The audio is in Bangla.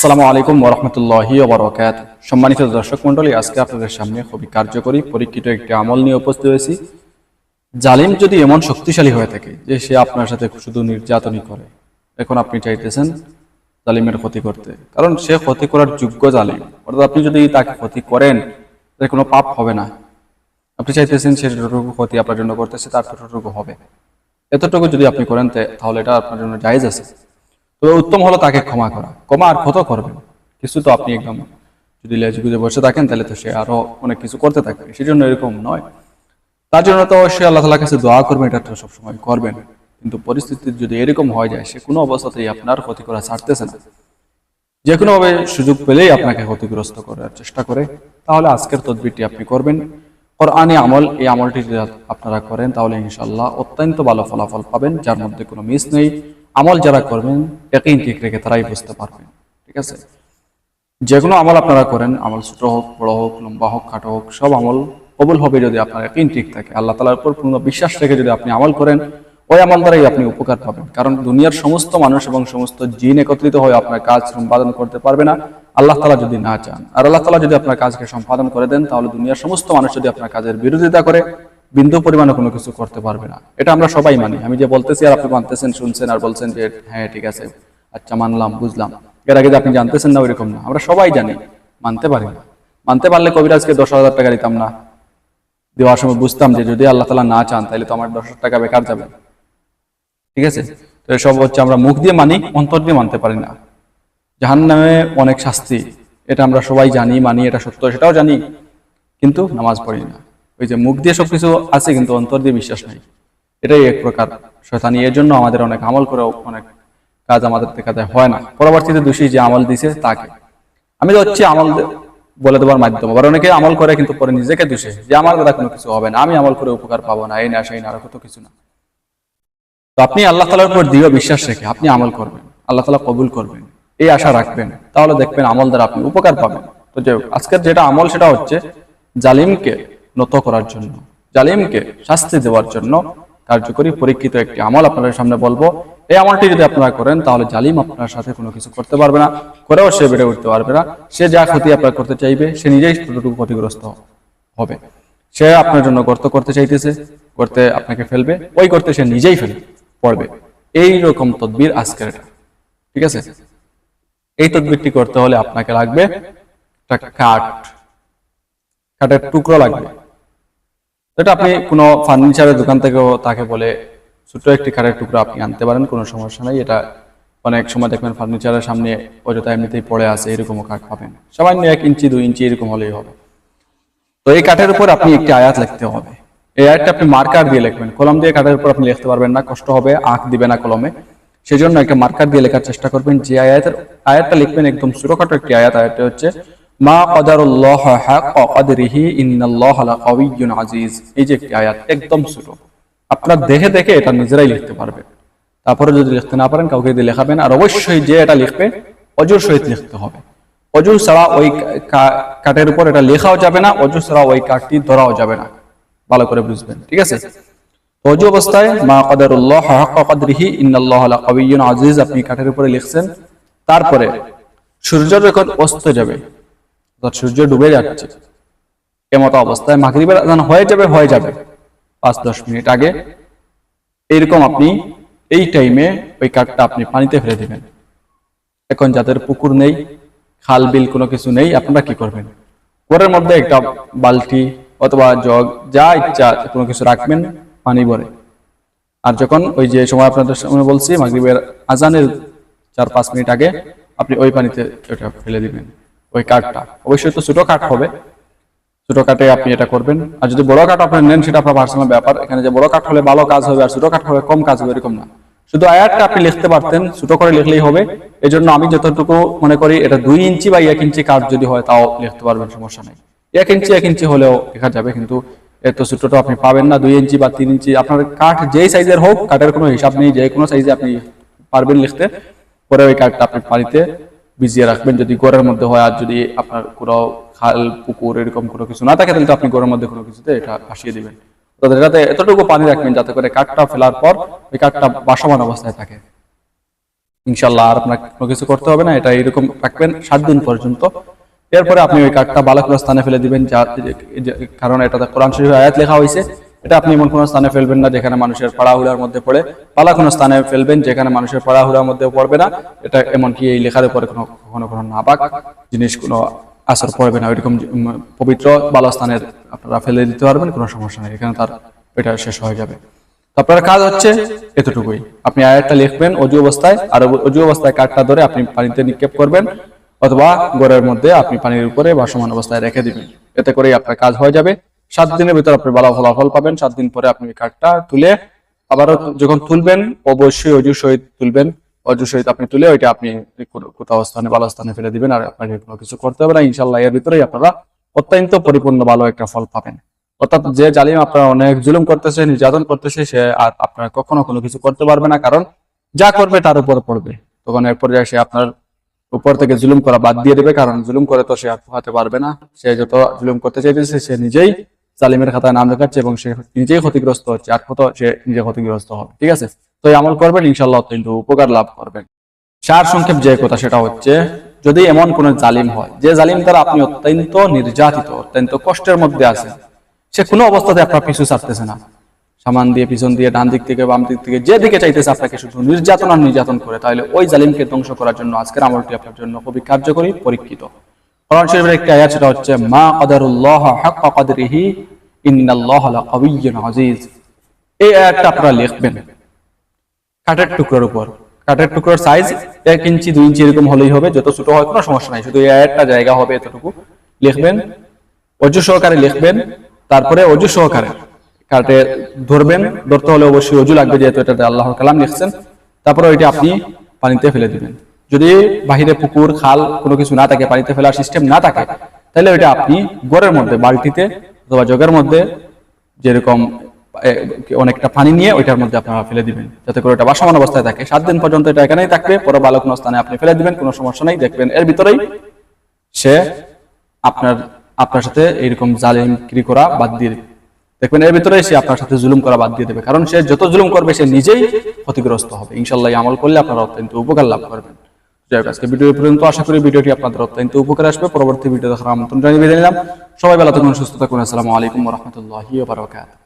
আসসালামু আলাইকুম ওরহমতুল্লাহি ওবরাকাত সম্মানিত দর্শক মণ্ডলী, আজকে আপনাদের সামনে খুবই কার্যকরী, পরীক্ষিত একটি আমল নিয়ে উপস্থিত হয়েছি। জালিম যদি এমন শক্তিশালী হয়ে থাকে যে সে আপনার সাথে শুধু নির্যাতনই করে, এখন আপনি চাইতেছেন জালিমের ক্ষতি করতে। কারণ সে ক্ষতি করার যোগ্য জালিম। অর্থাৎ আপনি যদি তাকে ক্ষতি করেন, তাহলে কোনো পাপ হবে না। আপনি চাইতেছেন সে যতটুকু ক্ষতি আপনার জন্য করতেছে, তার ততটুকু হবে। এতটুকু যদি আপনি করেন তাহলে এটা আপনার জন্য জায়েজ আছে। তবে উত্তম হলো তাকে ক্ষমা করা। ক্ষমা আর কত করবেন কিছু তো আপনি একদম যদি লেজ গুজে বসে থাকেন, তাহলে তো সে আরও অনেক কিছু করতে থাকবে। সেজন্য এরকম নয়। তার জন্য তো অবশ্যই আল্লাহ তালার কাছে দোয়া করবেন, এটা তো সবসময় করবেন। কিন্তু পরিস্থিতি যদি এরকম হয়ে যায়, সে কোনো অবস্থাতেই আপনার ক্ষতি করা ছাড়তেছে না। যে কোনোভাবে সুযোগ পেলেই আপনাকে ক্ষতিগ্রস্ত করার চেষ্টা করে। তাহলে আজকের তদবিরটি আপনি করবেন। কোরআনে আমল, এই আমলটি যদি আপনারা করেন, তাহলে ইনশাল্লাহ অত্যন্ত ভালো ফলাফল পাবেন, যার মধ্যে কোনো মিস নেই। আমল যারা করবেন একই ঠিক রেখে তারাই বুঝতে পারবেন ঠিক আছে? যে কোনো আমল আপনারা করেন, আমল ছোট হোক, বড় হোক, লম্বা হোক, খাটো হোক, সব আমল কবুল হবে যদি আপনার একই ঠিক থাকে। আল্লাহ তালার উপর পূর্ণ বিশ্বাস রেখে যদি আপনি আমল করেন, ওই আমল দ্বারাই আপনি উপকার পাবেন। কারণ দুনিয়ার সমস্ত মানুষ এবং সমস্ত জিন একত্রিত হয়ে আপনার কাজ সম্পাদন করতে পারবে না। আল্লাহ তালা যদি না চান, আর আল্লাহ তালা যদি আপনার কাজকে সম্পাদন করে দেন, তাহলে দুনিয়ার সমস্ত মানুষ যদি আপনার কাজের বিরোধিতা করে বিন্দু পরিমাণে কোনো কিছু করতে পারবে না। এটা আমরা সবাই মানি। আমি যে বলতেছি আর আপনি মানতেছেন, শুনছেন আর বলছেন যে হ্যাঁ ঠিক আছে আচ্ছা মানলাম, বুঝলাম। এর আগে যে আপনি জানতেছেন না, ওইরকম না। আমরা সবাই জানি, মানতে পারি না। মানতে পারলে কবিরাজকে দশ হাজার টাকা দিতাম না। দেওয়ার সময় বুঝতাম যে, যদি আল্লাহ তালা না চান, তাহলে তো আমার দশ টাকা বেকার যাবে। ঠিক আছে? তো এসব হচ্ছে আমরা মুখ দিয়ে মানি, অন্তর দিয়ে মানতে পারি না। জাহান নামে অনেক শাস্তি, এটা আমরা সবাই জানি, মানি, এটা সত্য, সেটাও জানি, কিন্তু নামাজ পড়ি না। ওই যে মুখ দিয়ে সবকিছু আছে কিন্তু অন্তর দিয়ে বিশ্বাস নাই। এটাই এক প্রকার শয়তানি। এর জন্য আমাদের অনেক আমল করে অনেক কাজ আমাদের দেখা যায় হয় না। পরবর্তীতে দোষী যে আমল দিছে তাকে। আমি হচ্ছে আমল বলে দেওয়ার মাধ্যম। আবার অনেকে আমল করে কিন্তু পরে নিজেকে দোষে। যে আমার দ্বারা কোনো কিছু হবে না, আমি আমল করে উপকার পাবো না, এই না, সেই না কত কিছু না। তো আপনি আল্লাহ তালার উপর দৃঢ় বিশ্বাস রেখে আপনি আমল করবেন। আল্লাহ তালা কবুল করবেন। এই আশা রাখবেন। তাহলে দেখবেন আমল দ্বারা আপনি উপকার পাবেন। তো যে আজকের যেটা আমল সেটা হচ্ছে জালিমকে নত করার জন্য। জালিমকে শাস্তি দেওয়ার জন্য কার্যকরী, পরীক্ষিত একটি আমল আপনাদের সামনে বলব। এই আমলটি যদি আপনারা করেন, তাহলে জালিম আপনার সাথে কোনো কিছু করতে পারবে না, করেও সে বেড়ে উঠতে পারবে না। সে যা ক্ষতি আপনার করতে চাইবে, সে নিজেই ততটুকু ক্ষতিগ্রস্ত হবে। সে আপনার জন্য গর্ত করতে চাইতেছে করতে আপনাকে ফেলবে, ওই করতে সে নিজেই ফেলবে পড়বে। এই রকম তদবির আজকের এটা। ঠিক আছে? এই তদবিরটি করতে হলে আপনাকে লাগবে একটা কাঠ কাঠের টুকরো লাগবে। এটা আপনি কোনো ফার্নিচারের দোকান থেকেও তাকে বলে ছোট একটি কাঠের টুকরো আপনি আনতে পারেন, কোনো সমস্যা নাই। এটা অনেক সময় দেখবেন ফার্নিচারের সামনে অযথা এমনিতেই পড়ে আছে, এরকমও কাঠ পাবেন। সামান্য এক ইঞ্চি, দুই ইঞ্চি এরকম হলেই হবে। তো এই কাঠের উপর আপনি একটি আয়াত লিখতে হবে। এই আয়াতটা আপনি মার্কার দিয়ে লিখবেন। কলম দিয়ে কাঠের উপর আপনি লিখতে পারবেন না, কষ্ট হবে আঁক দিবে না কলমে। সেজন্য একটা মার্কার দিয়ে লেখার চেষ্টা করবেন। যে আয়াতের, আয়াতটা লিখবেন একদম ছোটখাটো একটি আয়াত। আয়াতটা হচ্ছে মা কদারুল্লাহ হাক্কা কদরিহি ইন্নাল্লাহ লা কাওয়িয়্যুন আজিজ। এই যে একটি আয়াত, একদম ছোট। আপনারা দেখে দেখে এটা নিজেরাই লিখতে পারবেন। তারপরে যদি লিখতে না পারেন, কাউকে দিয়ে লেখাবেন, আর অবশ্যই যে এটা লিখবে, অজুর সহিত লিখতে হবে। অজু ছাড়া ওই কাঠের উপর এটা লেখাও যাবে না অজু ছাড়া ওই কাঠটি ধরাও যাবে না। ভালো করে বুঝবেন, ঠিক আছে? অজু অবস্থায়, মা কদারুল্লাহ হাক্কা কদরিহি ইন্নাল্লাহ লা কাওয়িয়্যুন আজিজ আপনি কাঠের উপরে লিখছেন। তারপরে সূর্য যখন অস্ত যাবে সূর্য ডুবে যাচ্ছে। এমতো অবস্থায় মাগরিবের আজান হয়ে যাবে হয়ে যাবে। পাঁচ, দশ মিনিট আগে এইরকম আপনি এই টাইমে ওই কাঠটা আপনি পানিতে ফেলে দেবেন। এখন যাদের পুকুর নেই, খাল, বিল কোনো কিছু নেই, আপনারা কি করবেন? ঘরের মধ্যে একটা বালতি অথবা জগ, যা ইচ্ছা কোনো কিছু রাখবেন, পানি ভরে। আর যখন ওই যে সময় আপনাদের সামনে বলছি, মাগরিবের আজানের চার, পাঁচ মিনিট আগে আপনি ওই পানিতে ওটা ফেলে দিবেন। ওই কাঠটা অবশ্যই তো ছোট কাঠ হবে। ছোট কাঠে আপনি এটা করবেন। আর যদি বড় কাঠ আপনি নেন, সেটা আপনার পার্সোনাল ব্যাপার। এখানে যে বড় কাঠ হলে ভালো কাজ হবে আর ছোট কাঠ হবে কম কাজ হবে, এরকম না। শুধু আয়াতটা আপনি লিখতে পারতেন, ছোট করে লিখলেই হবে। এই জন্য আমি যতটুকু মনে করি, এটা দুই ইঞ্চি বা এক ইঞ্চি কাঠ যদি হয়, তাও লিখতে পারবেন, সমস্যা নেই। এক ইঞ্চি এক ইঞ্চি হলেও লেখা যাবে, কিন্তু এত ছোটটা আপনি পাবেন না। দুই ইঞ্চি বা তিন ইঞ্চি, আপনার কাঠ যেই সাইজের হোক কাঠের কোনো হিসাব নেই। যে কোনো সাইজে আপনি পারবেন লিখতে। পরে ওই কাঠটা আপনি পানিতে ভিজিয়ে রাখবেন যদি ঘরের মধ্যে হয়, আর যদি আপনার কোনো খাল, পুকুর এরকম কোনো কিছু না থাকে, তাহলে আপনি ঘরের মধ্যে কোনো কিছুতে এটা ভাসিয়ে দিবেন। তো এটাতে এতটুকু পানি রাখবেন যাতে করে কাঠটা ফেলার পর ওই কাঠটা বাসমান অবস্থায় থাকে। ইনশাল্লাহ আর আপনার কোনো কিছু করতে হবে না, এটা এরকম রাখবেন সাত দিন পর্যন্ত। এরপরে আপনি ওই কাঠটা ভালো কোনো স্থানে ফেলে দিবেন যা কারণ এটাতে কোরআন শরীফ আয়াত লেখা হয়েছে এটা আপনি এমন কোনো স্থানে ফেলবেন না যেখানে মানুষের পাড়াহুড়ার মধ্যে পড়ে। পালা কোনো স্থানে ফেলবেন যেখানে মানুষের পাড়াহুড়ার মধ্যে পড়বে না। এটা এমনকি এই লেখার উপরে কোনো, কখনো কোনো নাপাক জিনিস কোনো আসর পড়বে না। ওইরকম পবিত্র ভালো স্থানের আপনারা ফেলে দিতে পারবেন, কোনো সমস্যা নেই। এখানে তার এটা শেষ হয়ে যাবে। আপনার কাজ হচ্ছে এতটুকুই। আপনি আয়াতটা লিখবেন অজু অবস্থায়, আর অজু অবস্থায় কাঠটা ধরে আপনি পানিতে নিক্ষেপ করবেন, অথবা ঘরের মধ্যে আপনি পানির উপরে ভাসমান অবস্থায় রেখে দিবেন। এতে করেই আপনার কাজ হয়ে যাবে। সাত দিনের ভিতর আপনি ভালো ফলাফল পাবেন, সাত দিন পরে আপনি কাঠটা তুলে আবারও যখন তুলবেন, অবশ্যই অজু সহিত তুলবেন। অজু সহিত আপনি তুলে ওইটা আপনি কোথাও স্থানে, ভালো স্থানে ফেলে দিবেন আর আপনাকে কোনো কিছু করতে হবে না। ইনশাল্লাহ এর ভিতরেই আপনারা অত্যন্ত পরিপূর্ণ ভালো একটা ফল পাবেন। অর্থাৎ যে জালিম আপনার অনেক জুলুম করতেছে, নির্যাতন করতেছে, সে আর আপনার কখনো কোনো কিছু করতে পারবে না, কারণ যা করবে তার উপর পড়বে। তখন এর পর্যায়ে সে আপনার উপর থেকে জুলুম করা বাদ দিয়ে দেবে, কারণ জুলুম করে তো সে আর পোহাতে পারবে না। সে যত জুলুম করতে চাইতেছে, সে নিজেই জালিমের খাতায় নাম লেখাচ্ছে এবং সে নিজেই ক্ষতিগ্রস্ত হচ্ছে, আর কত সে নিজে ক্ষতিগ্রস্ত হবে, ঠিক আছে? তো এই আমল করবেন ইনশাল্লাহ অত্যন্ত উপকার লাভ করবেন। সার সংক্ষেপ যে কথা সেটা হচ্ছে, যদি এমন কোন জালিম হয়, যে জালিম দ্বারা আপনি অত্যন্ত নির্যাতিত, অত্যন্ত কষ্টের মধ্যে আছেন সে কোনো অবস্থাতে আপনার পিছু ছাড়তেছে না। সামান দিয়ে, পিছন দিয়ে, ডান দিক থেকে, বাম দিক থেকে, যে দিকে চাইতেছে আপনাকে শুধু নির্যাতন আর নির্যাতন করে, তাহলে ওই জালিমকে ধ্বংস করার জন্য আজকের আমলটি আপনার জন্য খুবই কার্যকরী, পরীক্ষিত। কোরআন শরীফের একটি আয়াত, সেটা হচ্ছে, মা কদারুল্লাহ হাক্কা কদরিহি, ইন্নাল্লাহ লাকাবিয়্যুন আজিজ। এই আয়াতটা আপনারা লিখবেন, কাঠের টুকরোর উপর। কাঠের টুকরোর সাইজ এক ইঞ্চি, দুই ইঞ্চি এরকম হলেই হবে, যত ছোট হয় কোনো সমস্যা নাই। শুধু এই একটা জায়গা হবে এতটুকু। লিখবেন, অজু সহকারে লিখবেন, তারপরে অজু সহকারে কাটে ধরবেন। ধরতে হলে অবশ্যই অজু লাগবে, যেহেতু এটাতে আল্লাহর কালাম লিখছেন। তারপরে ওইটা আপনি পানিতে ফেলে দিবেন। যদি বাহিরে পুকুর, খাল কোনো কিছু না থাকে, পানিতে ফেলার সিস্টেম না থাকে, তাহলে ওইটা আপনি ঘরের মধ্যে, বালতিতে অথবা জগের মধ্যে যেরকম অনেকটা পানি নিয়ে ওইটার মধ্যে আপনারা ফেলে দিবেন। যাতে করে ওটা বাসমান অবস্থায় থাকে। সাত দিন পর্যন্ত এটা এখানেই থাকবে। পরে ভালো কোনো স্থানে আপনি ফেলে দিবেন, কোনো সমস্যা নেই। দেখবেন এর ভিতরেই সে আপনার আপনার সাথে এইরকম জালিমগিরি করা বাদ দিয়ে দেখবেন এর ভিতরে সে আপনার সাথে জুলুম করা বাদ দিয়ে দেবে। কারণ সে যত জুলুম করবে, সে নিজেই ক্ষতিগ্রস্ত হবে। ইনশাল্লাহ আমল করলে আপনারা অত্যন্ত উপকার লাভ করবেন। যাই হোক আজকে ভিডিও পর্যন্ত। আশা করি ভিডিওটি আপনাদের অত্যন্ত উপকার আসবে। পরবর্তী ভিডিও দেখার আমন্ত্রণ জানিয়ে দিলাম সবাই ভালো থাকুন, সুস্থ থাকুন। আসসালামু আলাইকুম রহমতুল্লাহি বারকাত